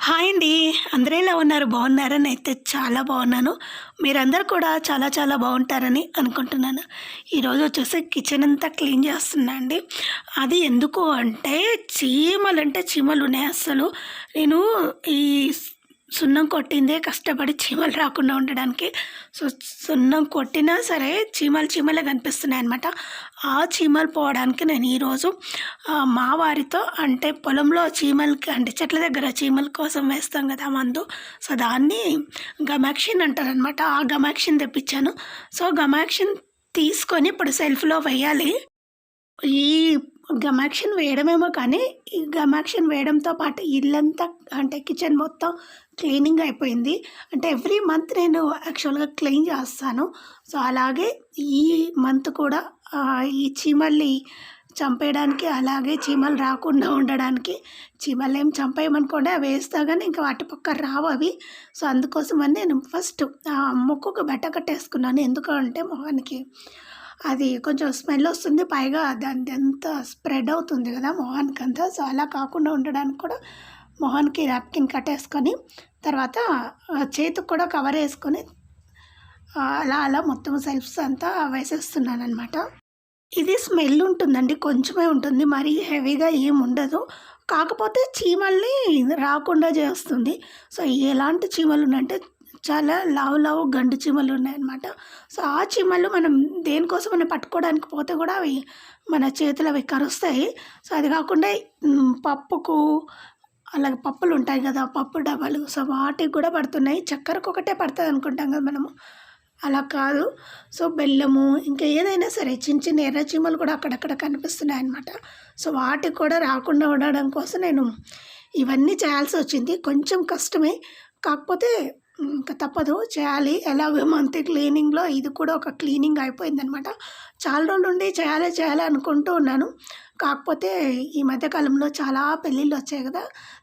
Hi అండి. అందరూ ఎలా ఉన్నారు? బాగున్నారని అయితే చాలా బాగున్నాను. మీరందరూ కూడా చాలా చాలా బాగుంటారని అనుకుంటున్నాను. ఈరోజు వచ్చేసి కిచెన్ అంతా క్లీన్ చేస్తున్నా అండి. అది ఎందుకు అంటే చీమలు అంటే చీమలు ఉన్నాయి అసలు. నేను ఈ సున్నం కొట్టిందే కష్టపడి చీమలు రాకుండా ఉండడానికి. సో సున్నం కొట్టినా సరే చీమలు చీమలే కనిపిస్తున్నాయి అనమాట ఆ చీమలు పోవడానికి నేను ఈరోజు మా వారితో అంటే పొలంలో చీమలకి అంటే చెట్ల దగ్గర చీమల కోసం వేస్తాం కదా మందు. సో దాన్ని గమాక్షిన్ అంటారనమాట ఆ గమాక్షిన్ తెప్పించాను. సో గమాక్షిన్ తీసుకొని ఇప్పుడు సెల్ఫ్లో వేయాలి. ఈ గమాక్షన్ వేయడమేమో కానీ ఈ గమాక్షన్ వేయడంతో పాటు ఇల్లంతా అంటే కిచెన్ మొత్తం క్లీనింగ్ అయిపోయింది. అంటే ఎవ్రీ మంత్ నేను యాక్చువల్గా క్లీన్ చేస్తాను. సో అలాగే ఈ మంత్ కూడా ఈ చీమల్ని చంపేయడానికి అలాగే చీమలు రాకుండా ఉండడానికి చీమలు ఏం చంపేయమనుకోండి అవి వేస్తా కానీ ఇంకా వాటి పక్క రావు అవి. సో అందుకోసమని నేను ఫస్ట్ ముక్కుకు బట్ట కట్టేసుకున్నాను. ఎందుకంటే మొహానికి అది కొంచెం స్మెల్ వస్తుంది పైగా దాని అంత స్ప్రెడ్ అవుతుంది కదా మొహానికి అంతా. సో అలా కాకుండా ఉండడానికి కూడా మొహానికి ర్యాప్కిన్ కట్టేసుకొని తర్వాత చేతికి కూడా కవర్ వేసుకొని అలా అలా మొత్తం సెల్ఫ్స్ అంతా వేసేస్తున్నాను అనమాట ఇది స్మెల్ ఉంటుందండి కొంచెమే ఉంటుంది మరీ హెవీగా ఏం ఉండదు. కాకపోతే చీమల్ని రాకుండా చేస్తుంది. సో ఎలాంటి చీమలు ఉన్నాయంటే చాలా లావు లావు గండు చీమలు ఉన్నాయన్నమాట. సో ఆ చీమలు మనం దేనికోసం మనం పట్టుకోవడానికి పోతే కూడా అవి మన చేతులు అవి కరుస్తాయి. సో అది కాకుండా పప్పుకు అలాగే పప్పులు ఉంటాయి కదా పప్పు డబ్బాలు. సో వాటికి కూడా పడుతున్నాయి. చక్కెరకు ఒకటే పడుతుంది అనుకుంటాం కదా మనము. అలా కాదు. సో బెల్లము ఇంకా ఏదైనా సరే చిన్న చిన్న ఎర్ర చీమలు కూడా అక్కడక్కడ కనిపిస్తున్నాయి అన్నమాట సో వాటికి కూడా రాకుండా ఉండడం కోసం నేను ఇవన్నీ చేయాల్సి వచ్చింది. కొంచెం కష్టమే. కాకపోతే ఇంకా తప్పదు చేయాలి. ఎలాగో మంత్ క్లీనింగ్లో ఇది కూడా ఒక క్లీనింగ్ అయిపోయిందనమాట. చాలా రోజుల నుండి చేయాలి చేయాలి అనుకుంటూ ఉన్నాను. కాకపోతే ఈ మధ్యకాలంలో చాలా పెళ్ళిళ్ళు వచ్చాయి కదా.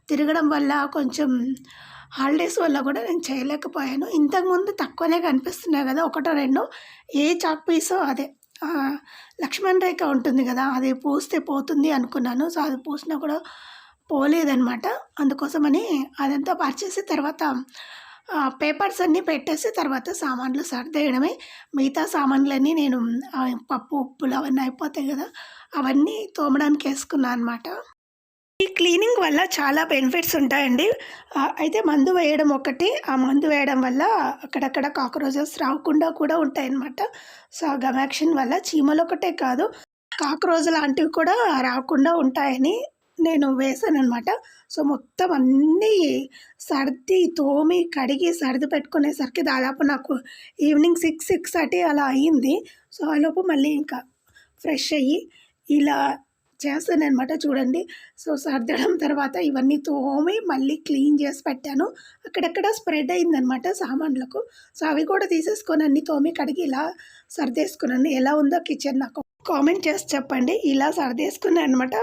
తిరగడం వల్ల కొంచెం హాలిడేస్ వల్ల కూడా నేను చేయలేకపోయాను. ఇంతకుముందు తక్కువనే కనిపిస్తున్నాయి కదా ఒకటో రెండో. ఏ చాక్ పీసో అదే. లక్ష్మణ్ రేఖ ఉంటుంది కదా అది పూస్తే పోతుంది అనుకున్నాను. సో అది పూసినా కూడా పోలేదనమాట. అందుకోసమని అదంతా పరిచేసి తర్వాత పేపర్స్ అన్నీ పెట్టేసి తర్వాత సామాన్లు సర్దేయడమే మిగతా సామాన్లన్నీ నేను పప్పు ఉప్పులు అవన్నీ అయిపోతాయి కదా అవన్నీ తోమడానికి వేసుకున్నాను అనమాట ఈ క్లీనింగ్ వల్ల చాలా బెనిఫిట్స్ ఉంటాయండి. అయితే మందు వేయడం ఒకటి ఆ మందు వేయడం వల్ల అక్కడక్కడ కాక్రోచెస్ రాకుండా కూడా ఉంటాయన్నమాట సో ఆ గమాక్షన్ వల్ల చీమలు ఒకటే కాదు కాక్రోజ్ లాంటివి కూడా రాకుండా ఉంటాయని నేను వేసాను అనమాట సో మొత్తం అన్నీ సర్ది తోమి కడిగి సర్ది పెట్టుకునేసరికి దాదాపు నాకు ఈవినింగ్ సిక్స్ సిక్స్ థర్టీ అలా అయ్యింది సో ఆలోపు మళ్ళీ ఇంకా ఫ్రెష్ అయ్యి ఇలా చేస్తాను అనమాట చూడండి. సో సర్దడం తర్వాత ఇవన్నీ తోమి మళ్ళీ క్లీన్ చేసి పెట్టాను. అక్కడక్కడ స్ప్రెడ్ అయిందనమాట సామాన్లకు. సో అవి కూడా తీసేసుకొని అన్ని తోమి కడిగి ఇలా సర్దేసుకున్నాను. ఎలా ఉందో కిచెన్ నాకు కామెంట్ చేసి చెప్పండి. ఇలా సర్దేసుకున్నాను అనమాట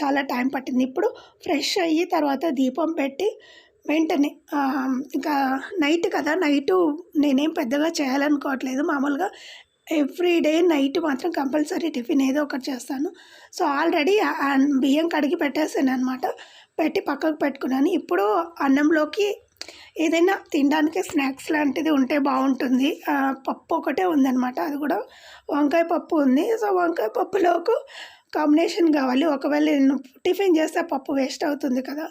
చాలా టైం పట్టింది. ఇప్పుడు ఫ్రెష్ అయ్యి తర్వాత దీపం పెట్టి వెంటనే ఇంకా నైట్ కదా నైటు నేనేం పెద్దగా చేయాలనుకోవట్లేదు. మామూలుగా ఎవ్రీ డే నైట్ మాత్రం కంపల్సరీ టిఫిన్ ఏదో ఒకటి చేస్తాను. సో ఆల్రెడీ బియ్యం కడిగి పెట్టేసాను అనమాట పెట్టి పక్కకు పెట్టుకున్నాను. ఇప్పుడు అన్నంలోకి ఏదైనా తినడానికి స్నాక్స్ లాంటిది ఉంటే బాగుంటుంది. పప్పు ఒకటే ఉందన్నమాట. అది కూడా వంకాయ పప్పు ఉంది. సో వంకాయ పప్పులోకి కాంబినేషన్ కావాలి. ఒకవేళ నేను టిఫిన్ చేస్తే పప్పు వేస్ట్ అవుతుంది కదా.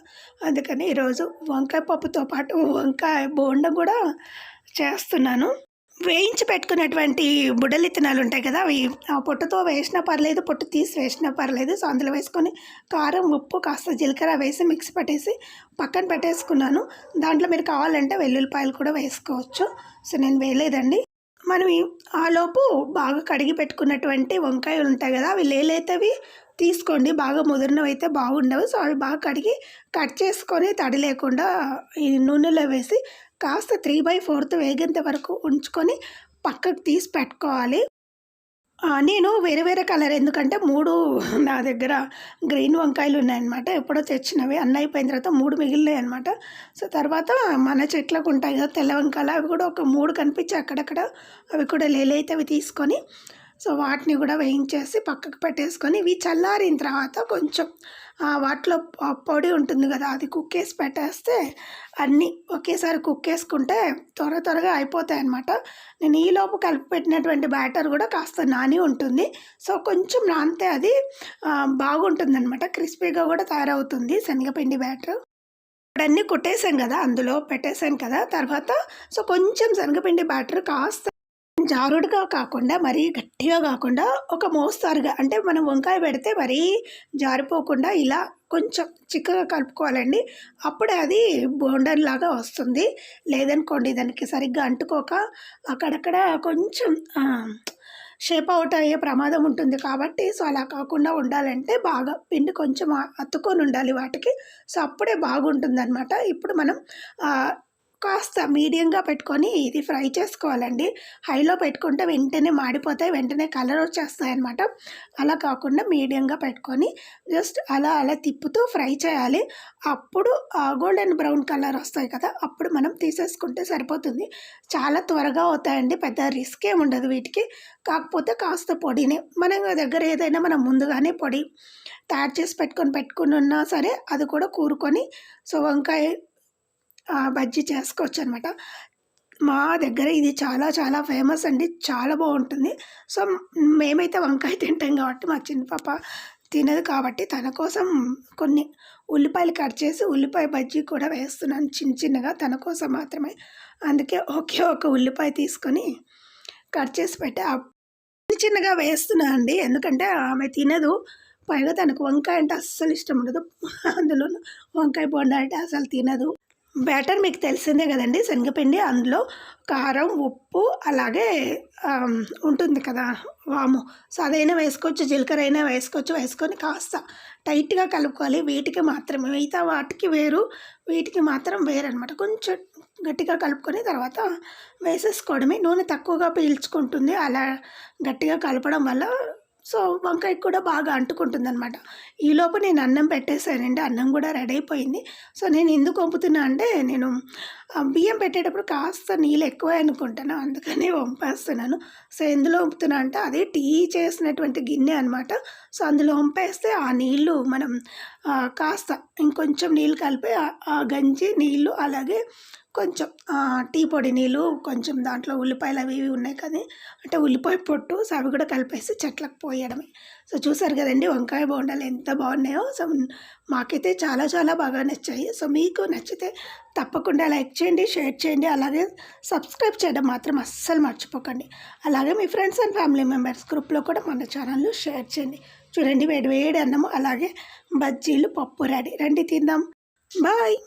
అందుకని ఈరోజు వంకాయ పప్పుతో పాటు వంకాయ బోండా కూడా చేస్తున్నాను. వేయించి పెట్టుకున్నటువంటి బుడ్డలు ఇత్తనాలు ఉంటాయి కదా అవి ఆ పొట్టుతో వేసినా పర్లేదు పొట్టు తీసి వేసినా పర్లేదు. సో అందులో వేసుకొని కారం ఉప్పు కాస్త జీలకర్ర వేసి మిక్స్ పట్టేసి పక్కన పెట్టేసుకున్నాను. దాంట్లో మీరు కావాలంటే వెల్లుల్లిపాయలు కూడా వేసుకోవచ్చు. సో నేను వేయలేదండి. మనం ఆలోపు బాగా కడిగి పెట్టుకున్నటువంటి వంకాయలు ఉంటాయి కదా అవి లేలేతవి తీసుకోండి. బాగా ముదిరినవి అయితే బాగుండవు. సో అవి బాగా కడిగి కట్ చేసుకొని తడి లేకుండా ఈ నూనెలో వేసి కాస్త త్రీ బై ఫోర్త్ వేగేంత వరకు ఉంచుకొని పక్కకు తీసి పెట్టుకోవాలి. నేను వేరే వేరే కలర్ ఎందుకంటే మూడు నా దగ్గర గ్రీన్ వంకాయలు ఉన్నాయన్నమాట. ఎప్పుడో తెచ్చినవి. అన్న అయిపోయిన తర్వాత మూడు మిగిలినాయి అనమాట సో తర్వాత మన చెట్లకు ఉంటాయి కదా తెల్ల వంకాయలు అవి కూడా ఒక మూడు కనిపించి అక్కడక్కడ. అవి కూడా లేలైతే అవి తీసుకొని సో వాటిని కూడా వేయించేసి పక్కకు పెట్టేసుకొని ఇవి చల్లారిన తర్వాత కొంచెం వాటిలో పొడి ఉంటుంది కదా అది కుక్ వేసి పెట్టేస్తే అన్నీ ఒకేసారి కుక్ వేసుకుంటే త్వర త్వరగా అయిపోతాయి అన్నమాట నేను ఈలోపు కలిపి పెట్టినటువంటి బ్యాటర్ కూడా కాస్త నాని ఉంటుంది. సో కొంచెం నానితే అది బాగుంటుంది అనమాట క్రిస్పీగా కూడా తయారవుతుంది శనగపిండి బ్యాటర్. ఇప్పుడు అన్నీ కుట్టేసాం కదా అందులో పెట్టేసాను కదా తర్వాత సో కొంచెం శనగపిండి బ్యాటర్ కాస్త జారుడుగా కాకుండా మరీ గట్టిగా కాకుండా ఒక మోస్తారుగా అంటే మనం వంకాయ పెడితే మరీ జారిపోకుండా ఇలా కొంచెం చిక్కగా కలుపుకోవాలండి. అప్పుడే అది బోండర్ లాగా వస్తుంది. లేదనుకోండి దానికి సరిగ్గా అంటుకోక అక్కడక్కడ కొంచెం షేప్ అవుట్ అయ్యే ప్రమాదం ఉంటుంది కాబట్టి సో అలా కాకుండా ఉండాలంటే బాగా పిండి కొంచెం అత్తుకొని ఉండాలి వాటికి. సో అప్పుడే బాగుంటుంది అనమాట ఇప్పుడు మనం కాస్త మీడియంగా పెట్టుకొని ఇది ఫ్రై చేసుకోవాలండి. హైలో పెట్టుకుంటే వెంటనే మాడిపోతాయి వెంటనే కలర్ వచ్చేస్తాయి అనమాట అలా కాకుండా మీడియంగా పెట్టుకొని జస్ట్ అలా అలా తిప్పుతూ ఫ్రై చేయాలి. అప్పుడు గోల్డెన్ బ్రౌన్ కలర్ వస్తాయి కదా అప్పుడు మనం తీసేసుకుంటే సరిపోతుంది. చాలా త్వరగా అవుతాయండి పెద్ద రిస్క్ ఏమి ఉండదు వీటికి. కాకపోతే కాస్త పొడిని మన దగ్గర ఏదైనా మనం ముందుగానే పొడి తయారు చేసి పెట్టుకొని పెట్టుకుని ఉన్నా సరే అది కూడా కూరుకొని సో వంకాయ బజ్జీ చేసుకోవచ్చు అనమాట మా దగ్గర ఇది చాలా చాలా ఫేమస్ అండి. చాలా బాగుంటుంది. సో మేమైతే వంకాయ తింటాం కాబట్టి మా చిన్న పాప తినదు కాబట్టి తన కోసం కొన్ని ఉల్లిపాయలు కట్ చేసి ఉల్లిపాయ బజ్జీ కూడా వేస్తున్నాను చిన్న చిన్నగా. తన కోసం మాత్రమే. అందుకే ఒకే ఒక ఉల్లిపాయ తీసుకొని కట్ చేసి పెట్టి. చిన్న చిన్నగా వేస్తున్నా అండి. ఎందుకంటే ఆమె తినదు. పైగా తనకు వంకాయ అంటే అస్సలు ఇష్టం ఉండదు. అందులో వంకాయ బొండ అంటే అసలు తినదు. బ్యాటర్ మీకు తెలిసిందే కదండి. శనగపిండి అందులో కారం ఉప్పు అలాగే ఉంటుంది కదా. వాము. సో అదైనా వేసుకోవచ్చు. జీలకర్ర అయినా వేసుకోవచ్చు. వేసుకొని కాస్త టైట్గా కలుపుకోవాలి. వీటికి మాత్రమే. మిగతా వాటికి వేరు. వీటికి మాత్రం వేరు అనమాట కొంచెం గట్టిగా కలుపుకొని తర్వాత వేసేసుకోవడమే. నూనె తక్కువగా పీల్చుకుంటుంది. అలా గట్టిగా కలపడం వల్ల సో వంకాయ కూడా బాగా అంటుకుంటుంది అనమాట ఈలోపు నేను అన్నం పెట్టేశానండి అన్నం కూడా రెడీ అయిపోయింది. సో నేను ఎందుకు వంపుతున్నా అంటే నేను బియ్యం పెట్టేటప్పుడు కాస్త నీళ్ళు ఎక్కువ అనుకుంటాను అందుకని వంపేస్తున్నాను. సో ఎందులో వంపుతున్నా అంటే అదే టీ చేసినటువంటి గిన్నె అనమాట సో అందులో వంపేస్తే ఆ నీళ్ళు మనం కాస్త ఇంకొంచెం నీళ్ళు కలిపి ఆ- గంజి నీళ్ళు అలాగే కొంచెం టీ పొడి నీళ్ళు కొంచెం దాంట్లో ఉల్లిపాయలు అవి ఇవి ఉన్నాయి కదా అంటే ఉల్లిపాయ పొట్టు అవి కూడా కలిపేసి చెట్లకు పోయడమే. సో చూసారు కదండి వంకాయ బోండాలు ఎంత బాగున్నాయో. సో మాకైతే చాలా చాలా బాగా నచ్చాయి. సో మీకు నచ్చితే తప్పకుండా లైక్ చేయండి షేర్ చేయండి అలాగే సబ్స్క్రైబ్ చేయడం మాత్రం అస్సలు మర్చిపోకండి. అలాగే మీ ఫ్రెండ్స్ అండ్ ఫ్యామిలీ మెంబర్స్ గ్రూప్లో కూడా మన ఛానల్ను షేర్ చేయండి. చూడండి వేడి వేడి అన్నము అలాగే బజ్జీలు పప్పు రెడీ. రండి తిందాం. బాయ్.